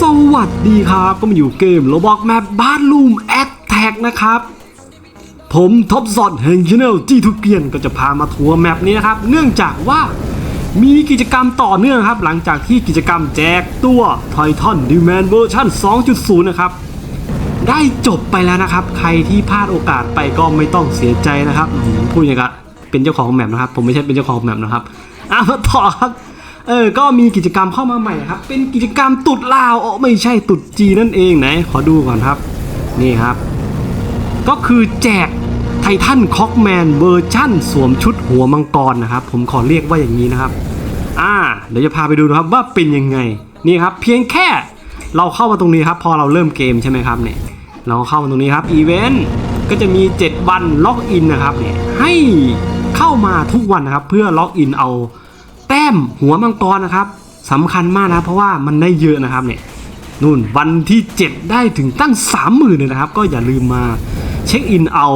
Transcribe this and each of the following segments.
สวัสดีครับ ก็มาอยู่เกมโลบอกแมปบ้านลูมแอ t แท็กนะครับ ผมท็อปซอดแห่งช anel จีทูเกียนก็จะพามาทัวร์แมปนี้นะครับ เนื่องจากว่ามีกิจกรรมต่อเนื่องครับ หลังจากที่กิจกรรมแจกตัว Titan Demand Version 2.0 นะครับ ได้จบไปแล้วนะครับ ใครที่พลาดโอกาสไปก็ไม่ต้องเสียใจนะครับพูดอย่างกับเป็นเจ้าของแมปนะครับ ผมไม่ใช่เป็นเจ้าของแมปนะครับอะมาต่อครับเออ ก็มีกิจกรรมเข้ามาใหม่ครับ เป็นกิจกรรมตุดลาวอ๋อไม่ใช่ตุดจีนนั่นเองไหนขอดูก่อนครับ นี่ครับ ก็คือแจกไททันคอกแมนเวอร์ชั่น สวมชุดหัวมังกรนะครับ ผมขอเรียกว่าอย่างนี้นะครับ อ่า เดี๋ยวจะพาไปดูนะครับว่าเป็นยังไง นี่ครับ เพียงแค่ เราเข้ามาตรงนี้ครับ พอเราเริ่มเกมใช่ไหมครับเนี่ยเราเข้ามาตรงนี้ครับอีเวนต์ก็จะมี 7 วันล็อกอินนะครับเนี่ยให้เข้ามาทุกวันนะครับ เพื่อล็อกอินเอาแต้มหัวมังกรนะครับสำคัญมากนะเพราะว่ามันได้เยอะนะครับเนี่ยนู่นวันที่ 7 ได้ถึงตั้ง 30,000เลยนะครับ ก็อย่าลืมมาเช็คอินเอา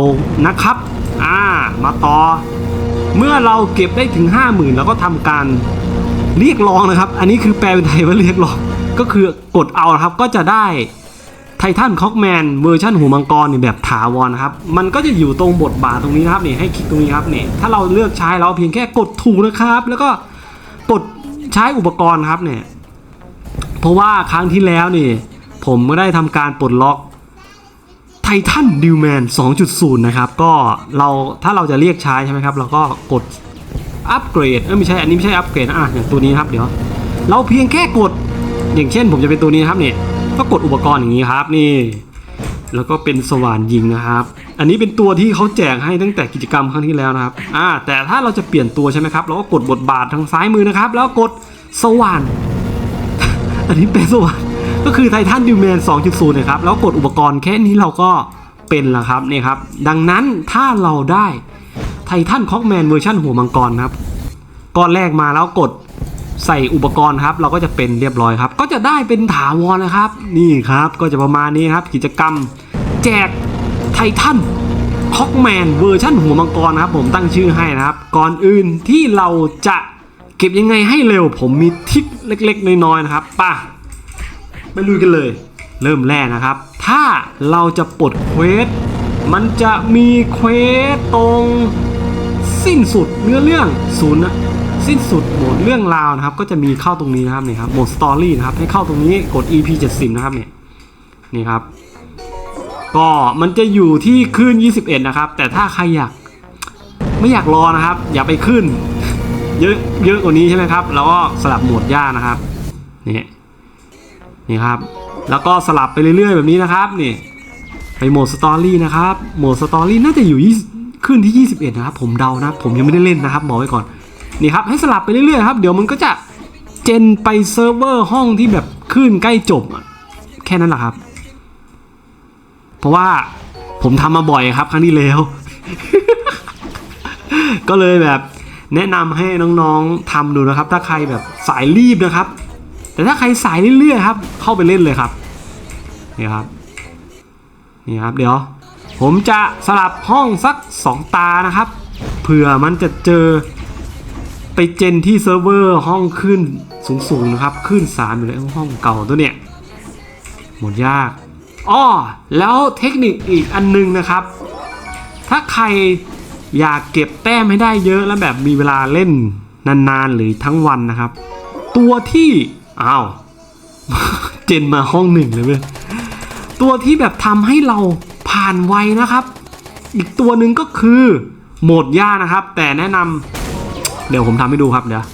นะครับอ่ามาต่อ เมื่อเราเก็บได้ถึง 50,000 แล้วก็ทำการเรียกร้องนะครับ อันนี้คือแปลเป็นไทยว่าเรียกร้อง ก็คือกดเอาครับก็จะได้ไททันคอกแมนเวอร์ชันหัวมังกรเนี่ยแบบถาวรนะครับ มันก็จะอยู่ตรงบทบาทตรงนี้นะครับนี่ให้คลิกตรงนี้ครับนี่ถ้าเราเลือกใช้เราเพียงแค่กดถูกนะครับ แล้วก็กดใช้อุปกรณ์ครับเนี่ยเพราะว่าครั้งที่แล้วนี่ ผมก็ได้ทำการปลดล็อกไททันดิวแมน2.0 นะครับ ก็เราถ้าเราจะเรียกใช้ใช่ไหมครับ เราก็กดอัปเกรดเออไม่ใช่อันนี้ไม่ใช่อัปเกรดนะอะอย่างตัวนี้นะครับเดี๋ยว เราเพียงแค่กด อย่างเช่นผมจะเป็นตัวนี้นะครับเนี่ยก็กดอุปกรณ์อย่างนี้ครับนี่ แล้วก็เป็นสว่านยิงนะครับ อันนี้เป็นตัวที่เขาแจกให้ตั้งแต่กิจกรรมครั้งที่แล้วนะครับอ่าแต่ถ้าเราจะเปลี่ยนตัวใช่ไหมครับเราก็กดบทบาททางซ้ายมือนะครับ แล้วกดสว่าน อันนี้เป็นสว่านก็คือไททันดิวแมน 2.0นะครับแล้วกดอุปกรณ์แค่นี้เราก็เป็นแล้วครับนี่ครับ ดังนั้นถ้าเราได้ไททันคอกแมนเวอร์ชันหัวมังกรครับก้อนแรกมาแล้วกด ใส่อุปกรณ์ครับ เราก็จะเป็นเรียบร้อยครับ ก็จะได้เป็นถาวรนะครับ นี่ครับก็จะประมาณนี้ครับ กิจกรรม แจกไททันคอกแมนเวอร์ชันหัวมังกรนะครับ ผมตั้งชื่อให้นะครับ ก่อนอื่นที่เราจะเก็บยังไงให้เร็ว ผมมีทริคเล็ก ๆ น้อยๆนะครับป่ะไปลุยกันเลย เริ่มแรกนะครับ ถ้าเราจะปลดเควสมันจะมีเควสตรง สิ้นสุดเนื้อเรื่องศูนย์นะ สิ้นสุดโหมดเรื่องราวนะครับ ก็จะมีเข้าตรงนี้นะครับเนี่ยครับโหมดสตอรี่นะครับ ให้เข้าตรงนี้กด EP 70 นะครับเนี่ยนี่ครับ ก็มันจะอยู่ที่ขึ้น21 นะครับ แต่ถ้าใครอยากไม่อยากรอนะครับ อย่าไปขึ้น เยอะเยอะกว่านี้ใช่ไหมครับ แล้วก็สลับโหมดย่านะครับนี่นี่ครับ แล้วก็สลับไปเรื่อยๆ แบบนี้นะครับนี่ไปโหมดสตอรี่นะครับโหมดสตอรี่น่าจะอยู่ขึ้นที่ 21 นะครับ ผมเดานะ ผมยังไม่ได้เล่นนะครับบอกไว้ก่อน นี่ครับให้สลับไปเรื่อยๆครับเดี๋ยวมันก็จะเจนไปเซิร์ฟเวอร์ห้องที่แบบขึ้นใกล้จบแค่นั้นแหละครับ เพราะว่าผมทำมาบ่อยครับครั้งที่แล้ว ก็เลยแบบแนะนำให้น้องๆทำดูนะครับ ถ้าใครแบบสายรีบนะครับ แต่ถ้าใครสายเรื่อยๆครับ เข้าไปเล่นเลยครับนี่ครับนี่ครับเดี๋ยว ผมจะสลับห้องสัก 2 ตานะครับเผื่อมันจะเจอ ไปเจนที่เซิร์ฟเวอร์ห้องขึ้นสูงๆนะครับ ขึ้น3อยู่เลยห้องเก่าตัวเนี้ยหมดยากอ้อแล้วเทคนิคอีกอันนึงนะครับ ถ้าใครอยากเก็บแต้มให้ได้เยอะแล้วแบบมีเวลาเล่นนานๆหรือทั้งวันนะครับ ตัวที่อ้าวเจนมาห้องหนึ่งเลยเว้ยตัวที่แบบทำให้เราผ่านไวนะครับ อีกตัวหนึ่งก็คือโหมดย่านะครับ แต่แนะนำ เดี๋ยวผมทำให้ดูครับเดี๋ยว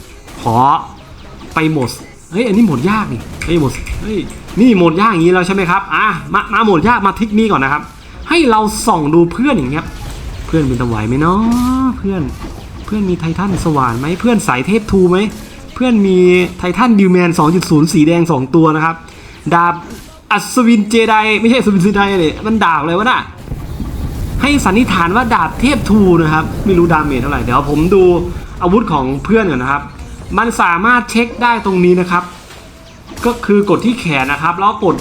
ขอไปหมดเฮ้ยอันนี้หมดยากนี่เฮ้ยหมดเฮ้ยนี่หมดยากอย่างนี้แล้วใช่ไหมครับอะมามาหมดยากมาทิกนี้ก่อนนะครับ ให้เราส่องดูเพื่อนอย่างเงี้ยเพื่อนเป็นตะไหวไหมเนาะเพื่อนเพื่อนมีไททันสว่านไหมเพื่อนสายเทพทูไหมเพื่อนมีไททันดิวแมน 2.0 สีแดง 2 ตัวนะครับ ดาบอัศวินเจไดไม่ใช่อัศวินเจไดเลยมันดาบเลยวะน่ะให้สันนิษฐานว่าดาบเทพทูนะครับ ไม่รู้ดาเมจเท่าไหร่ เดี๋ยวผมดู อาวุธของเพื่อนก่อนนะครับ มันสามารถเช็คได้ตรงนี้นะครับ ก็คือกดที่แขนนะครับ แล้วกด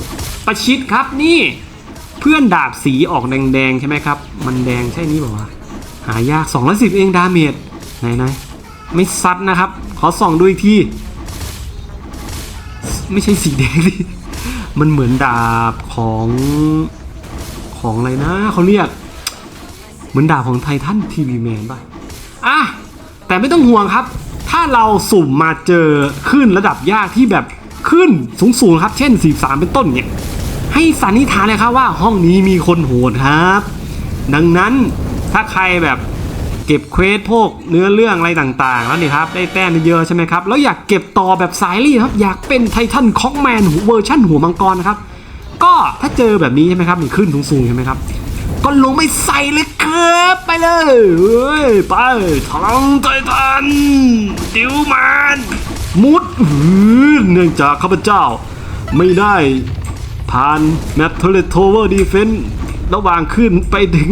ประชิดครับนี่เพื่อนดาบสีออกแดงๆใช่ไหมครับ มันแดงใช่นี้เปล่าหายาก210เองดาเมจไหนไหนไม่ซัดนะครับ ขอส่องดูอีกทีไม่ใช่สีแดงดิมันเหมือนดาบของของอะไรนะเขาเรียก เหมือนดาบของไททันทีวีแมนป่ะอะ แต่ไม่ต้องห่วงครับ ถ้าเราสุ่มมาเจอขึ้นระดับยากที่แบบขึ้นสูงๆครับ เช่น 43 เป็นต้นเนี่ย ให้สันนิษฐานเลยครับว่าห้องนี้มีคนโหดครับ ดังนั้นถ้าใครแบบเก็บเควสพวกเนื้อเรื่องอะไรต่างๆ แล้วนี่ครับ ได้แต้มเยอะใช่ไหมครับ แล้วอยากเก็บต่อแบบสายรีครับ อยากเป็นไททันคอกแมนเวอร์ชั่นหัวมังกรนะครับ ก็ถ้าเจอแบบนี้ใช่ไหมครับนี่ขึ้นสูงๆใช่ไหมครับ ก็ลงไม่ใส่เลย บไปเลยเฮ้ยไปทองไททันดิวแมนมุดเนื่องจากข้าพเจ้า ไม่ได้ผ่านแมปเทเลโทเวอร์ดีเฟนระหว่างขึ้นไปถึง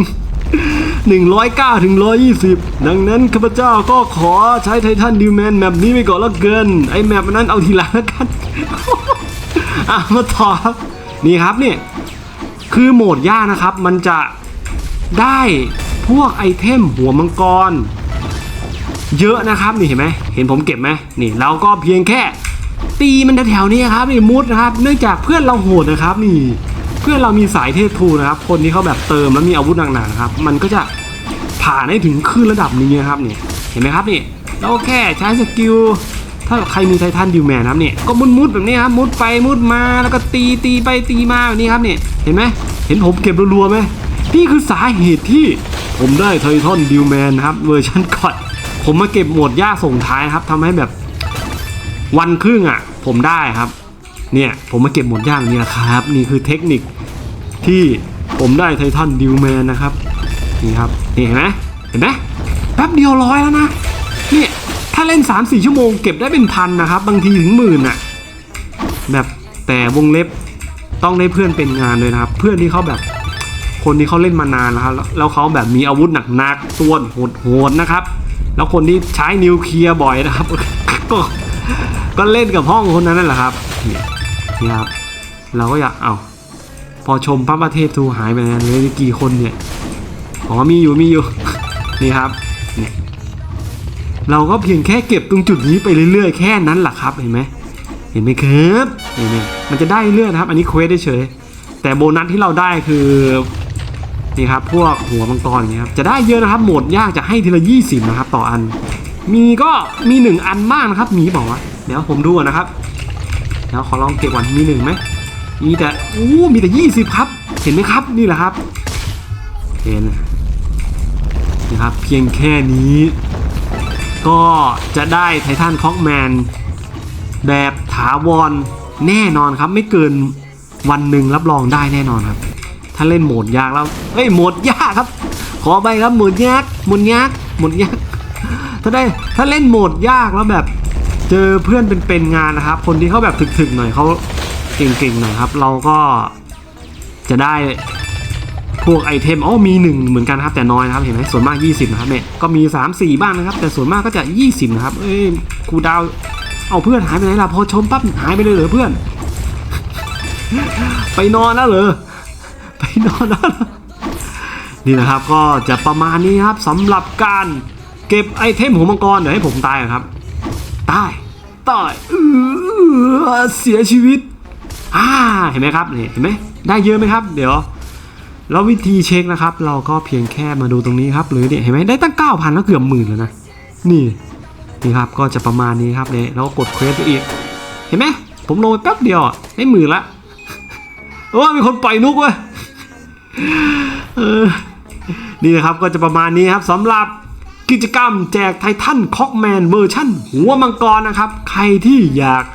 109ถึง120 ดังนั้นข้าพเจ้าก็ขอใช้ไททันดิวแมนแมปนี้ไปก่อนแล้วเกิน ไอแมปนั้นเอาทีหลังแล้วกันอะมาต่อครับนี่ครับเนี่ยคือโหมดยากนะครับ มันจะ ได้พวกไอเทมหัวมังกร เยอะนะครับนี่เห็นไหมเห็นผมเก็บไหมนี่เราก็เพียงแค่ ตีมันแถวๆนี้ครับนี่มุดนะครับ เนื่องจากเพื่อนเราโหดนะครับ นี่เพื่อนเรามีสายเทพทูนะครับ คนที่เขาแบบเติมแล้วมีอาวุธหนักๆนะครับ มันก็จะผ่านให้ถึงขึ้นระดับนี้นะครับนี่เห็นไหมครับนี่เราแค่ใช้สกิลถ้าใครมีไททันดิวแมนนะครับเนี่ยก็มุดมุดๆแบบนี้ครับมุดไปมุดมาแล้วก็ตีตีไปตีมาแบบนี้ครับเนี่ยเห็นไหมเห็นผมเก็บรัวๆไหม นี่คือสาเหตุที่ผมได้ไททันดิวแมนนะครับเวอร์ชันก่อน ผมมาเก็บหมดย่าส่งท้ายครับทำให้แบบวันครึ่งอะ ผมได้ครับ เนี่ยผมมาเก็บหมดย่างนี่แหละครับ นี่คือเทคนิคที่ผมได้ไททันดิวแมนนะครับ นี่ครับนี่เห็นไหมเห็นไหมแป๊บเดียวร้อยแล้วนะเนี่ยถ้าเล่น 3 4 ชั่วโมงเก็บได้เป็นพันนะครับ บางทีถึงหมื่นอะแบบแต่วงเล็บต้องได้เพื่อนเป็นงานเลยนะครับ เพื่อนที่เขาแบบ คนที่เขาเล่นมานานนะครับแล้วเขาแบบมีอาวุธหนักๆตัวโหดๆนะครับ แล้วคนที่ใช้นิวเคลียร์บ่อยนะครับ ก็ก็เล่นกับห้องคนนั้นนั่นแหละครับเนี่ยครับเราก็อยากเอาพอชมพระประเทศทูหายไปแล้วเลยกี่คนเนี่ยอ๋อมีอยู่มีอยู่นี่ครับเนี่ยเราก็เพียงแค่เก็บตรงจุดนี้ไปเรื่อยๆ แค่นั้นแหละครับเห็นไหมเห็นไหมครับเห็นไหมมันจะได้เรื่อยนะครับ อันนี้เควสได้เฉยแต่โบนัสที่เราได้คือ นี่ครับพวกหัวมังกรอย่างเงี้ยครับจะได้เยอะนะครับโหมดยากจะให้ทีละ20นะครับต่ออัน มีก็มีหนึ่งอันมากนะครับมีบอกว่าเดี๋ยวผมดูนะครับเดี๋ยวขอลองเก็บก่อนมีหนึ่งไหมมีแต่อู้มีแต่20ครับ เห็นไหมครับนี่แหละครับเห็นนี่ครับเพียงแค่นี้ ก็จะได้ไททันคอกแมนแบบถาวรแน่นอนครับไม่เกินวันหนึ่งรับรองได้แน่นอนครับ ถ้าเล่นโหมดยากแล้วเอ้ยโหมดยากครับ ขอไปครับโหมดยากโหมดยากโหมดยากถ้าได้ถ้าเล่นโหมดยากแล้วแบบ เจอเพื่อนเป็นเป็นงานนะครับ คนที่เขาแบบถึกๆหน่อยเขาเก่งๆหน่อยครับ เราก็จะได้พวกไอเทมอ๋อมีหนึ่งเหมือนกันครับแต่น้อยนะครับเห็นไหมส่วนมาก 20 นะครับเนี่ยก็มี 3 4 บ้างนะครับ แต่ส่วนมากก็จะ 20 นะครับ เอ้ยครูดาวเอาเพื่อนหายไปไหนล่ะพอชมปั๊บหายไปเลยเหรอเพื่อน ไปนอนแล้วเหรอ ไปนอนแล้วเหรอนี่นะครับก็จะประมาณนี้ครับสำหรับการเก็บไอเทมหัวมังกรเดี๋ยวให้ผมตายครับตายตายเออเสียชีวิตอ่าเห็นไหมครับนี่เห็นไหมได้เยอะไหมครับ เดี๋ยวแล้ววิธีเช็คนะครับ เราก็เพียงแค่มาดูตรงนี้ครับ หรือเนี่ยเห็นไหมได้ตั้ง 9,000 แล้วเกือบหมื่นแล้วนะ นี่นี่ครับก็จะประมาณนี้ครับเนี่ยแล้วก็กดเควสไปอีก เห็นไหมผมลงไปแป๊บเดียวได้หมื่นละโอ้มีคนปล่อยนุกเว้ย นี่นะครับก็จะประมาณนี้ครับสำหรับกิจกรรมแจกไททันคอกแมนเวอร์ชั่นหัวมังกรนะครับ ใครที่อยาก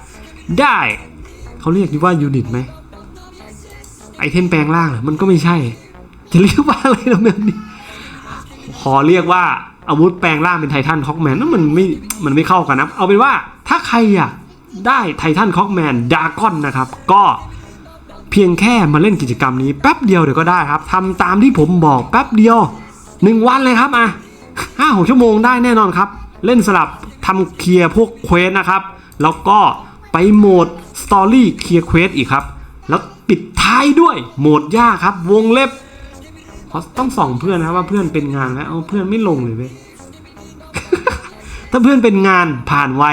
ได้ เขาเรียกว่ายูนิตไหมไอเทมแปลงร่างมันก็ไม่ใช่ จะเรียกว่าอะไรนะแบบนี้ขอเรียกว่าอาวุธแปลงร่างเป็นไททันคอกแมนนั่นมันไม่มันไม่เข้ากันนะเอาเป็นว่าถ้าใครอยากได้ไททันคอกแมนดากอนนะครับ ก็ เพียงแค่มาเล่นกิจกรรมนี้แป๊บเดียวเดี๋ยวก็ได้ครับทำตามที่ผมบอกแป๊บเดียวหนึ่งวันเลยครับอะห้าหกชั่วโมงได้แน่นอนครับ เล่นสลับทำเคลียร์พวกเควสนะครับ แล้วก็ไปโหมดสตอรี่เคลียร์เควสอีกครับ แล้วปิดท้ายด้วยโหมดยากครับ วงเล็บเพราะต้องส่องเพื่อนนะครับว่าเพื่อนเป็นงานแล้วเอาเพื่อนไม่ลงเลยเว้ยถ้าเพื่อนเป็นงานผ่านไว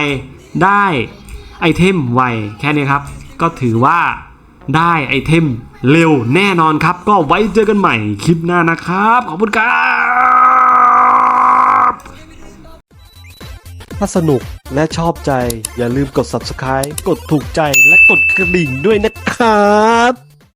ได้ไอเทมไวแค่นี้ครับ ก็ถือว่า ได้ไอเทมเร็วแน่นอนครับ ก็ไว้เจอกันใหม่คลิปหน้านะครับ ขอบคุณครับ ถ้าสนุกและชอบใจอย่าลืมกด subscribe กดถูกใจและกดกระดิ่งด้วยนะครับ